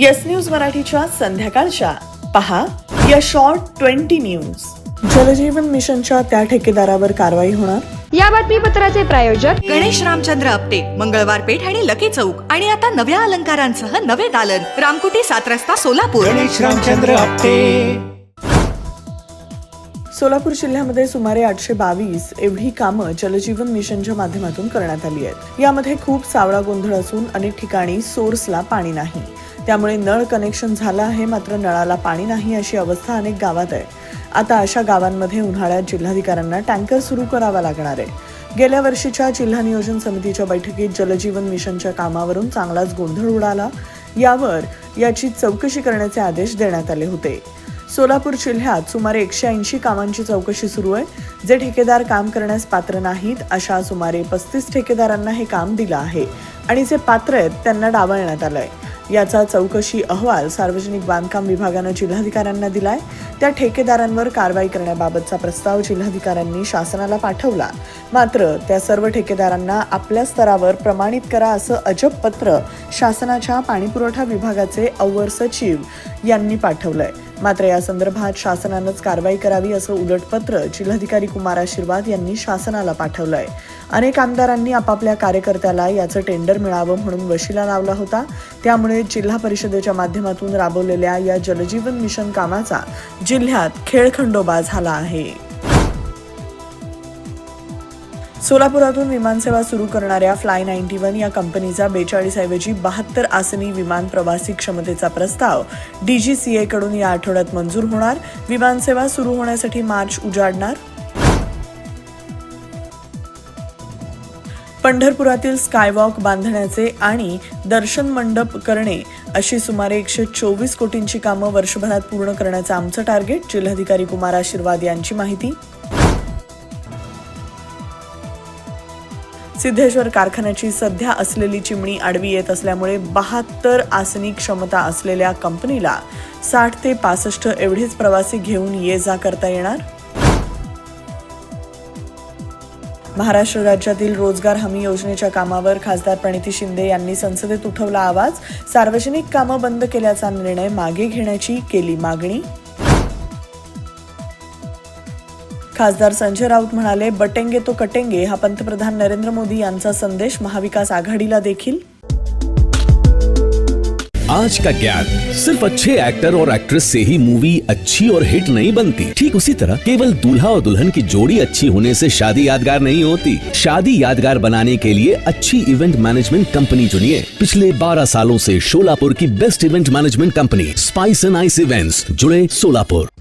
Yes news मराठीच्या संध्याकाळच्या. पहा या शॉर्ट ट्वेंटी न्यूज जलजीवन मिशनच्या त्या ठेकेदारावर कारवाई होणार? या बातमीपत्राचे प्रायोजक गणेश रामचंद्र आपटे मंगळवार पेठ आणि लकी चौक आणि आता नव्या अलंकारांसह नवे दालन रामकुटी सात रस्ता सोलापूर. गणेश रामचंद्र आपटे. सोलापूर जिल्ह्यामध्ये सुमारे आठशे बावीस एवढी कामं जलजीवन मिशनच्या माध्यमातून करण्यात आली आहेत. यामध्ये खूप सावळा गोंधळ असून अनेक ठिकाणी सोर्सला पाणी नाही. त्यामुळे नळ कनेक्शन झालं आहे मात्र नळाला पाणी नाही अशी अवस्था अनेक गावात आहे. आता अशा गावांमध्ये उन्हाळ्यात जिल्हाधिकाऱ्यांना टँकर सुरू करावा लागणार आहे. गेल्या वर्षीच्या जिल्हा नियोजन समितीच्या बैठकीत जलजीवन मिशनच्या कामावरून चांगलाच गोंधळ उडाला. यावर याची चौकशी करण्याचे आदेश देण्यात आले होते. सोलापूर जिल्ह्यात सुमारे एकशे ऐंशी कामांची चौकशी सुरू आहे. जे ठेकेदार काम करण्यास पात्र नाहीत अशा सुमारे पस्तीस ठेकेदारांना हे काम दिलं आहे आणि जे पात्र आहेत त्यांना डावळण्यात आलं आहे याचा चौकशी अहवाल सार्वजनिक बांधकाम विभागानं जिल्हाधिकाऱ्यांना दिलाय. त्या ठेकेदारांवर कारवाई करण्याबाबतचा प्रस्ताव जिल्हाधिकाऱ्यांनी शासनाला पाठवला. मात्र त्या सर्व ठेकेदारांना आपल्या स्तरावर प्रमाणित करा असं अजब पत्र शासनाच्या पाणीपुरवठा विभागाचे अव्वर सचिव यांनी पाठवलंय. मात्र या संदर्भात शासनानंच कारवाई करावी असं उलटपत्र जिल्हाधिकारी कुमार आशीर्वाद यांनी शासनाला पाठवलंय. अनेक आमदारांनी आपापल्या कार्यकर्त्याला याचं टेंडर मिळावं म्हणून वशिला लावला होता. त्यामुळे जिल्हा परिषदेच्या माध्यमातून राबवलेल्या या जलजीवन मिशन कामाचा जिल्ह्यात खेळखंडोबा झाला आहे. सोलापुरातून विमानसेवा सुरू करणाऱ्या फ्लाय नाईन्टी वन या कंपनीचा बेचाळीस ऐवजी बहात्तर आसनी विमान प्रवासी क्षमतेचा प्रस्ताव डीजीसीएकडून या आठवड्यात मंजूर होणार. विमानसेवा सुरू होण्यासाठी मार्च उजाडणार. पंढरपुरातील स्कायवॉक बांधण्याचे आणि दर्शन मंडप करणे अशी सुमारे एकशे चोवीस कोटींची कामं वर्षभरात पूर्ण करण्याचं आमचं टार्गेट. जिल्हाधिकारी कुमार आशीर्वाद यांची माहिती. सिद्धेश्वर कारखान्याची सध्या असलेली चिमणी आडवी येत असल्यामुळे बहात्तर आसनी क्षमता असलेल्या कंपनीला साठ ते पासष्ट एवढेच प्रवासी घेऊन ये जा करता येणार? महाराष्ट्र राज्यातील रोजगार हमी योजनेच्या कामावर खासदार प्रणिती शिंदे यांनी संसदेत उठवला आवाज. सार्वजनिक कामं बंद केल्याचा निर्णय मागे घेण्याची केली मागणी. खासदार संजय राऊत म्हणाले, बटेंगे तो कटेंगे, हा पंतप्रधान नरेंद्र मोदी यांचा संदेश महाविकास आघाडीला देखील. आज का ज्ञान, सिर्फ़ अच्छे एक्टर और एक्ट्रेस से ही मूवी अच्छी और हिट नहीं बनती। ठीक उसी तरह, केवल दूल्हा और दुल्हन की जोड़ी अच्छी होने से शादी यादगार नहीं होती। शादी यादगार बनाने के लिए अच्छी इवेंट मैनेजमेंट कंपनी चुनिए। पिछले 12 सालों से शोलापुर की best event management company spice and ice events जुड़े सोलापुर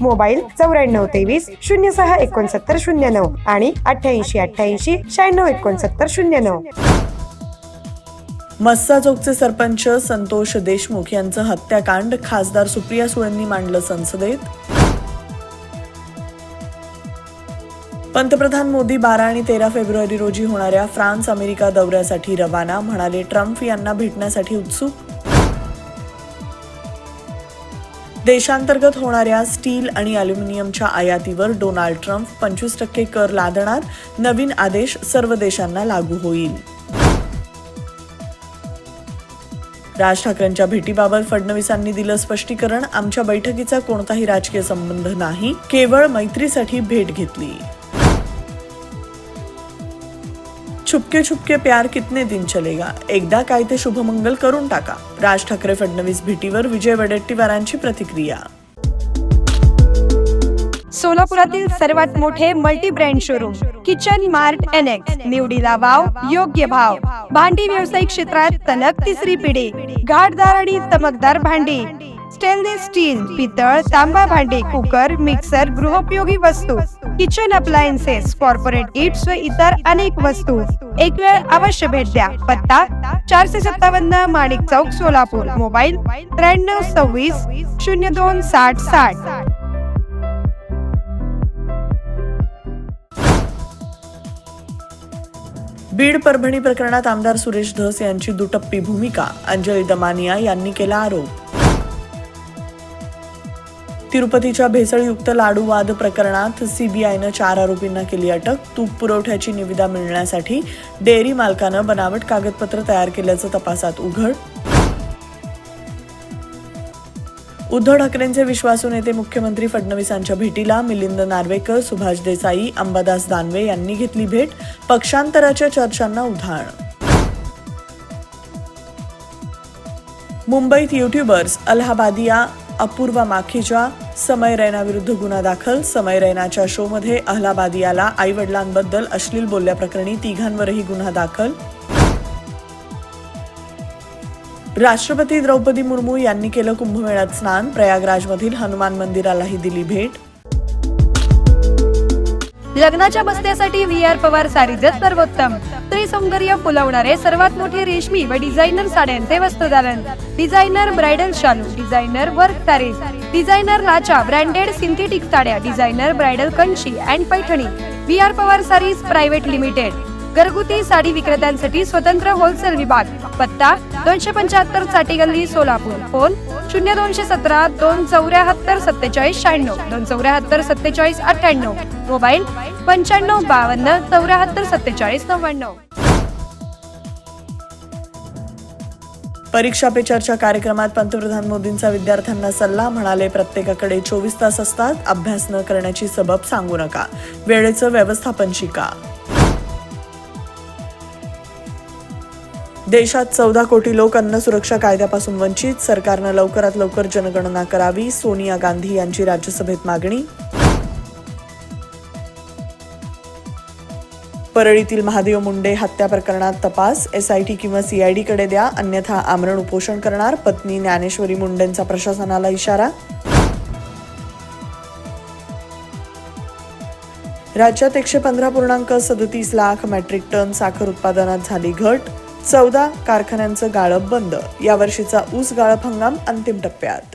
मोबाईल चौऱ्याण्णव तेवीस शून्य सहा एकोणसत्तर शून्य नऊ आणि अठ्ठ्याऐंशी अठ्ठ्याऐंशी शहाण्णव एकोणसत्तर शून्य नऊ. मस्सा चौकचे सरपंच संतोष देशमुख यांचं हत्याकांड खासदार सुप्रिया सुळेंनी मांडलं संसदेत. पंतप्रधान मोदी बारा आणि तेरा फेब्रुवारी रोजी होणाऱ्या फ्रान्स अमेरिका दौऱ्यासाठी रवाना म्हणाले ट्रम्प यांना भेटण्यासाठी उत्सुक देशांतर्गत होणाऱ्या स्टील आणि अल्युमिनियमच्या आयातीवर डोनाल्ड ट्रम्प पंचवीस टक्के कर लादणार नवीन आदेश सर्व देशांना लागू होईल. राज ठाकरेंच्या भेटीबाबत फडणवीसांनी दिलं स्पष्टीकरण आमच्या बैठकीचा कोणताही राजकीय संबंध नाही केवळ मैत्रीसाठी भेट घेतली. छुपके छुपके प्यार कितने दिन चलेगा? एकदा काय ते शुभमंगल करून टाका. राज ठाकरे फडणवीस भेटीवर विजय वडेट्टीवारांची प्रतिक्रिया. सोलापुरातील सर्वात मोठे multi brand showroom kitchen mart N X निवडीला वाव योग्य भाव. भांडी व्यावसायिक क्षेत्रात तलक तिसरी पिढी. घाटदार आणि चमकदार भांडी. स्टेनलेस स्टील पितळ तांबा भांडे कुकर मिक्सर गृहोपयोगी वस्तू किचन अप्लायन्सेस कॉर्पोरेट गिफ्ट व इतर अनेक वस्तू. एक वेळ अवश्य भेट द्या. पत्ता चारशे सत्तावन्न माणिक चौक सोलापूर मोबाईल त्र्याण्णव सव्वीस शून्य दोन साठ साठ. बीड परभणी प्रकरणात आमदार सुरेश धस यांची दुटप्पी भूमिका. अंजली दमानिया यांनी केला आरोप. तिरुपतीच्या भेसळयुक्त लाडू वाद प्रकरणात सीबीआयनं चार आरोपींना केली अटक. तूप पुरवठ्याची निविदा मिळण्यासाठी डेअरी मालकानं बनावट कागदपत्र तयार केल्याचं तपासात उघड. उद्धव ठाकरेंचे विश्वासू नेते मुख्यमंत्री फडणवीसांच्या भेटीला मिलिंद नार्वेकर सुभाष देसाई अंबादास दानवे यांनी घेतली भेट. पक्षांतराच्या चर्चांना उधाण. मुंबईत युट्यूबर्स अलाहाबादिया अपूर्वा माखीजा समय रैनाविरुद्ध गुन्हा दाखल. समय रैनाच्या शोमध्ये अहलाबादियाला आई वडिलांबद्दल अश्लील बोलल्याप्रकरणी तिघांवरही गुन्हा दाखल. राष्ट्रपती द्रौपदी मुर्मू यांनी केलं कुंभमेळ्यात स्नान. प्रयागराजमधील हनुमान मंदिरालाही दिली भेट. लग्नाच्या बस्त्यासाठी व्ही आर पवार सारीजच सर्वोत्तम. स्त्री सौंदर्य फुलवणारे सर्वात मोठे रेशमी व डिझायनर साड्यांचे वस्त्रदालन डिझायनर ब्रायडल शालू डिझायनर वर्क सारीज डिझायनर राजा ब्रँडेड सिंथेटिक साड्या designer bridal Kanchi and Paithani V R Pawar saris private limited. घरगुती साडी विक्रेत्यांसाठी स्वतंत्र होलसेल विभाग पत्ता दोनशे पंच्याहत्तरसाठी गल्ली सोलापूर. फोन शून्य दोनशे सतरा दोन चौऱ्याहत्तर सत्तेचाळीस शहाण्णव दोन चौऱ्याहत्तर सत्तेचाळीस अठ्ठ्याण्णव. मोबाईल पंच्याण्णव बावन्न चौऱ्याहत्तर सत्तेचाळीस नव्याण्णव. परीक्षा पे चर्चा कार्यक्रमात पंतप्रधान मोदींचा विद्यार्थ्यांना सल्ला म्हणाले प्रत्येकाकडे चोवीस तास असतात अभ्यास न करण्याची सबब सांगू नका. वेळेचं व्यवस्थापन शिका. देशात चौदा कोटी लोक अन्न सुरक्षा कायद्यापासून वंचित सरकारनं लवकरात लवकर जनगणना करावी सोनिया गांधी यांची राज्यसभेत मागणी परळीतील महादेव मुंडे हत्या प्रकरणात तपास एसआयटी किंवा सीआयडीकडे द्या अन्यथा आमरण उपोषण करणार पत्नी ज्ञानेश्वरी मुंडेंचा प्रशासनाला इशारा. राज्यात एकशे पंधरा पूर्णांक सदतीस लाख मेट्रिक टन साखर उत्पादनात झाली घट. चौदा कारखान्यांचं गाळप बंद. यावर्षीचा ऊस गाळप हंगाम अंतिम टप्प्यात.